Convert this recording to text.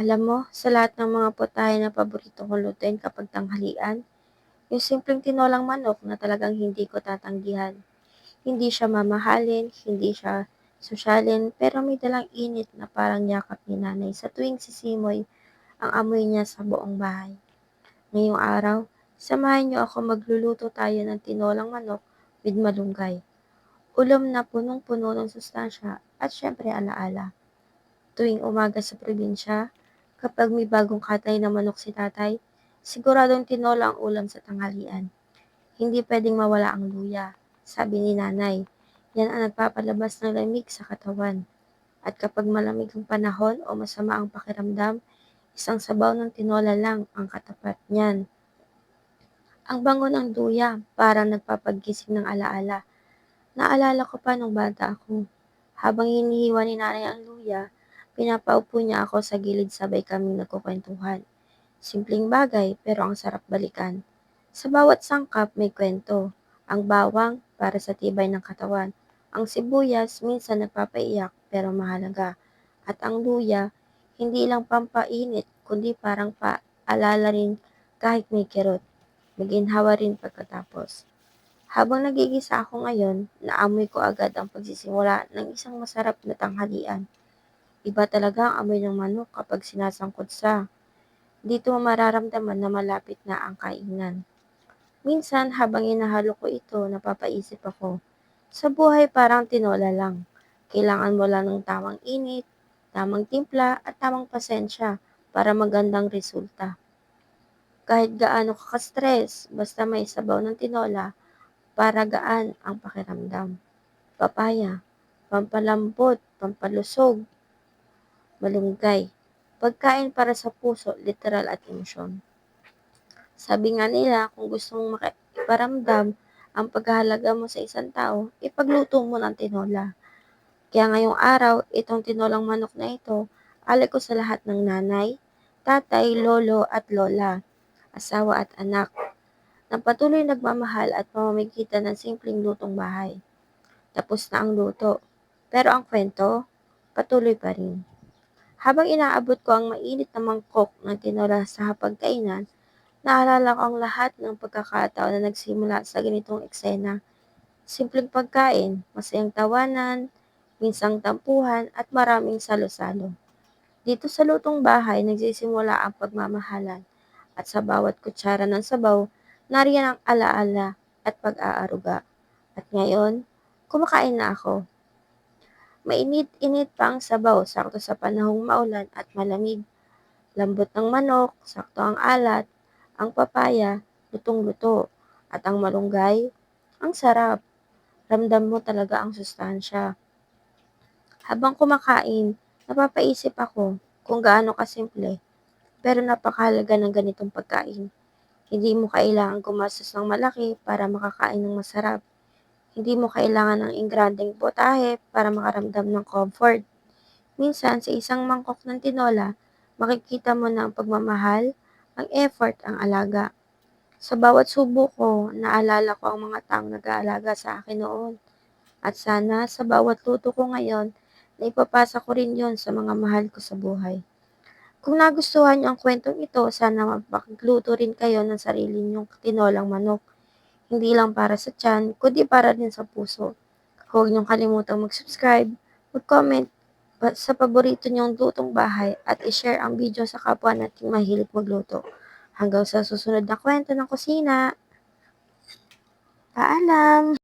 Alam mo, sa lahat ng mga putahe na paborito kong lutuin kapag tanghalian, yung simpleng tinolang manok na talagang hindi ko tatanggihan. Hindi siya mamahalin, hindi siya sosyalin, pero may dalang init na parang yakap ni nanay sa tuwing sisimoy ang amoy niya sa buong bahay. Ngayong araw, samahan niyo ako magluluto tayo ng tinolang manok with malunggay. Ulam na punong-puno ng sustansya at syempre alaala. Tuwing umaga sa probinsya, kapag may bagong katay na manok si tatay, siguradong tinola ang ulam sa tanghalian. Hindi pwedeng mawala ang luya, sabi ni nanay. Yan ang nagpapalabas ng lamig sa katawan. At kapag malamig ang panahon o masama ang pakiramdam, isang sabaw ng tinola lang ang katapat niyan. Ang bango ng luya, parang nagpapagising ng alaala. Naalala ko pa nung bata ako. Habang hinihiwa ni nanay ang luya, pinapaupo niya ako sa gilid sabay kaming nagkukwentuhan. Simpleng bagay pero ang sarap balikan. Sa bawat sangkap may kwento. Ang bawang para sa tibay ng katawan. Ang sibuyas minsan nagpapaiyak pero mahalaga. At ang luya, hindi lang pampainit kundi parang paalala rin kahit may kirot. Maginhawa rin pagkatapos. Habang nagigisa ako ngayon, naamoy ko agad ang pagsisimula ng isang masarap na tanghalian. Iba talaga ang amoy ng manok kapag sinasangkot sa. Dito mararamdaman na malapit na ang kainan. Minsan habang inahalo ko ito, napapaisip ako. Sa buhay parang tinola lang. Kailangan mo lang ng tamang init, tamang timpla at tamang pasensya para magandang resulta. Kahit gaano ka ka-stress, basta may sabaw ng tinola, para gaan ang pakiramdam. Papaya, pampalambot, pampalusog, malunggay. Pagkain para sa puso, literal at emosyon. Sabi nga nila, kung gusto mong makiparamdam ang paghahalaga mo sa isang tao, ipagluto mo ng tinola. Kaya ngayong araw, itong tinolang manok na ito, alay ko sa lahat ng nanay, tatay, lolo at lola, asawa at anak, na patuloy nagmamahal at pamamagitan ng simpleng lutong bahay. Tapos na ang luto, pero ang kwento, patuloy pa rin. Habang inaabot ko ang mainit na mangkok ng tinola sa hapagkainan, naalala ko ang lahat ng pagkakataon na nagsimula sa ganitong eksena. Simpleng pagkain, masayang tawanan, minsang tampuhan at maraming salo-salo. Dito sa lutong bahay, nagsisimula ang pagmamahalan at sa bawat kutsara ng sabaw, nariyan ang alaala at pag-aaruga. At ngayon, kumakain na ako. Mainit-init pa ang sabaw, sakto sa panahong maulan at malamig. Lambot ng manok, sakto ang alat, ang papaya, lutong-luto, at ang malunggay, ang sarap. Ramdam mo talaga ang sustansya. Habang kumakain, napapaisip ako kung gaano kasimple, pero napakahalaga ng ganitong pagkain. Hindi mo kailangan gumastos ng malaki para makakain ng masarap. Hindi mo kailangan ng ingranding potahe para makaramdam ng comfort. Minsan, sa isang mangkok ng tinola, makikita mo na ang pagmamahal, ang effort, ang alaga. Sa bawat subo ko, naalala ko ang mga taong nag-aalaga sa akin noon. At sana sa bawat luto ko ngayon, na ipapasa ko rin yon sa mga mahal ko sa buhay. Kung nagustuhan niyo ang kwentong ito, sana mapagluto rin kayo ng sarili niyong tinolang manok. Hindi lang para sa tiyan, kundi para din sa puso. Huwag niyong kalimutang mag-subscribe, mag-comment sa paborito niyong lutong bahay at i-share ang video sa kapwa nating mahilig magluto. Hanggang sa susunod na kwento ng kusina. Paalam!